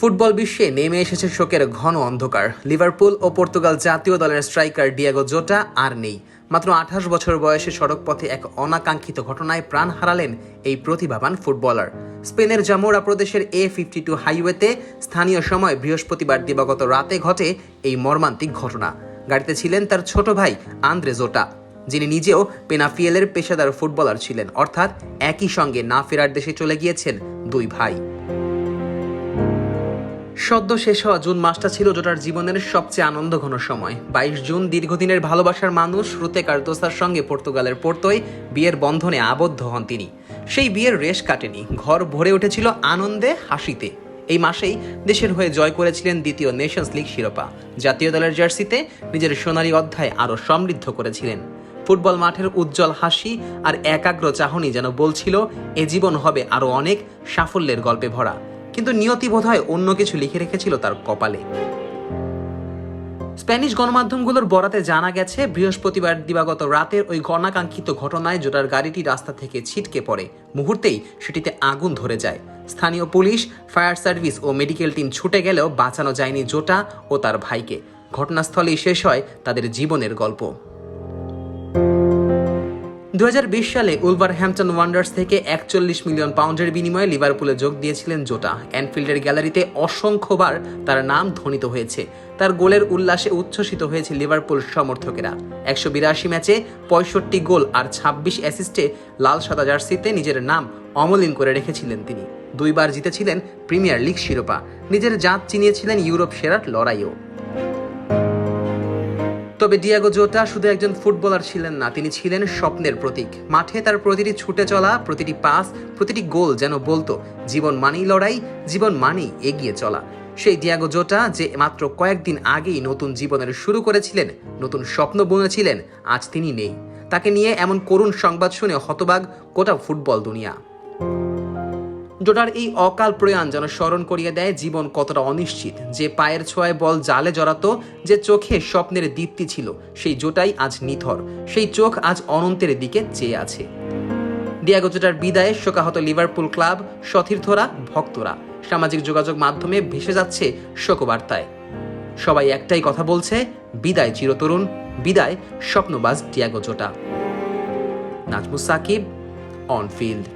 Football বিশ্বে নেমে এসেছে শোকের ঘন অন্ধকার। লিভারপুল ও পর্তুগাল জাতীয় দলের স্ট্রাইকার ডিয়াগো জোটা আর নেই। মাত্র আঠাশ বছর বয়সে সড়কপথে এক অনাকাঙ্ক্ষিত ঘটনায় প্রাণ হারালেন এই প্রতিভাবান ফুটবলার। স্পেনের জামোরা প্রদেশের এ ফিফটি টু হাইওয়েতে স্থানীয় সময় বৃহস্পতিবার দিবাগত রাতে ঘটে এই মর্মান্তিক ঘটনা। গাড়িতে ছিলেন তার ছোট ভাই আন্দ্রে জোটা, যিনি নিজেও পেনাফিয়েলের পেশাদার ফুটবলার ছিলেন। অর্থাৎ একই সঙ্গে না ফেরার দেশে চলে গিয়েছেন দুই ভাই। সদ্য শেষ হওয়া জুন মাসটা ছিল জোটার জীবনের সবচেয়ে আনন্দ ঘন সময়। বাইশ জুন দীর্ঘদিনের ভালোবাসার মানুষ রুতে কার্দোসার সঙ্গে পর্তুগালের পোর্তোয় বিয়ের বন্ধনে আবদ্ধ হন তিনি। সেই বিয়ের রেশ কাটেনি, ঘর ভরে উঠেছিল আনন্দে, হাসিতে। এই মাসেই দেশের হয়ে জয় করেছিলেন দ্বিতীয় নেশনস লিগ শিরোপা। জাতীয় দলের জার্সিতে নিজের সোনালী অধ্যায় আরও সমৃদ্ধ করেছিলেন। ফুটবল মাঠের উজ্জ্বল হাসি আর একাগ্র চাহনি যেন বলছিল, এ জীবন হবে আরও অনেক সাফল্যের গল্পে ভরা। কিন্তু নিয়তি বোধহয় অন্য কিছু লিখে রেখেছিল তার কপালে। স্প্যানিশ গণমাধ্যমগুলোর বরাতে জানা গেছে, বৃহস্পতিবার দিবাগত রাতের ওই গণাকাঙ্ক্ষিত ঘটনায় জোটার গাড়িটি রাস্তা থেকে ছিটকে পড়ে। মুহূর্তেই সেটিতে আগুন ধরে যায়। স্থানীয় পুলিশ, ফায়ার সার্ভিস ও মেডিকেল টিম ছুটে গেলেও বাঁচানো যায়নি জোটা ও তার ভাইকে। ঘটনাস্থলেই শেষ হয় তাদের জীবনের গল্প। দু হাজার বিশ সালে উলভার হ্যাম্পটন ওয়ান্ডার্স থেকে একচল্লিশ মিলিয়ন পাউন্ডের বিনিময়ে লিভারপুলে যোগ দিয়েছিলেন জোটা। অ্যানফিল্ডের গ্যালারিতে অসংখ্যবার তার নাম ধ্বনিত হয়েছে। তার গোলের উল্লাসে উচ্ছ্বসিত হয়েছে লিভারপুল সমর্থকেরা। একশো বিরাশি ম্যাচে পঁয়ষট্টি গোল আর ছাব্বিশ অ্যাসিস্টে লাল সাদা জার্সিতে নিজের নাম অমলিন করে রেখেছিলেন তিনি। দুইবার জিতেছিলেন প্রিমিয়ার লিগ শিরোপা। নিজের জাত চিনিয়েছিলেন ইউরোপ সেরার লড়াইও। তবে ডিয়াগো জোটা শুধু একজন ফুটবলার ছিলেন না, তিনি ছিলেন স্বপ্নের প্রতীক। মাঠে তার প্রতিটি ছুটে চলা, প্রতিটি পাস, প্রতিটি গোল যেন বলতো, জীবন মানেই লড়াই, জীবন মানেই এগিয়ে চলা। সেই ডিয়াগো জোটা যে মাত্র কয়েকদিন আগেই নতুন জীবনের শুরু করেছিলেন, নতুন স্বপ্ন বুনেছিলেন, আজ তিনি নেই। তাকে নিয়ে এমন করুণ সংবাদ শুনে হতবাগ গোটা ফুটবল দুনিয়া। জোটার এই অকাল প্রয়াণ যেন স্মরণ করিয়ে দেয় জীবন কতটা অনিশ্চিত। যে পায়ের ছোঁয়ায় বল জালে জড়াতো, যে চোখে স্বপ্নের দীপ্তি ছিল, সেই জোটাই আজ নিথর। সেই চোখ আজ অনন্তের দিকে চেয়ে আছে। ডিয়াগো জোটার বিদায়ে শোকাহত লিভারপুল ক্লাব, সতীর্থরা, ভক্তরা। সামাজিক যোগাযোগ মাধ্যমে ভেসে যাচ্ছে শোকবার্তায়। সবাই একটাই কথা বলছে, বিদায় চিরতরুণ, বিদায় স্বপ্নবাজ Diogo Jota. Nazmus Sakib, on field.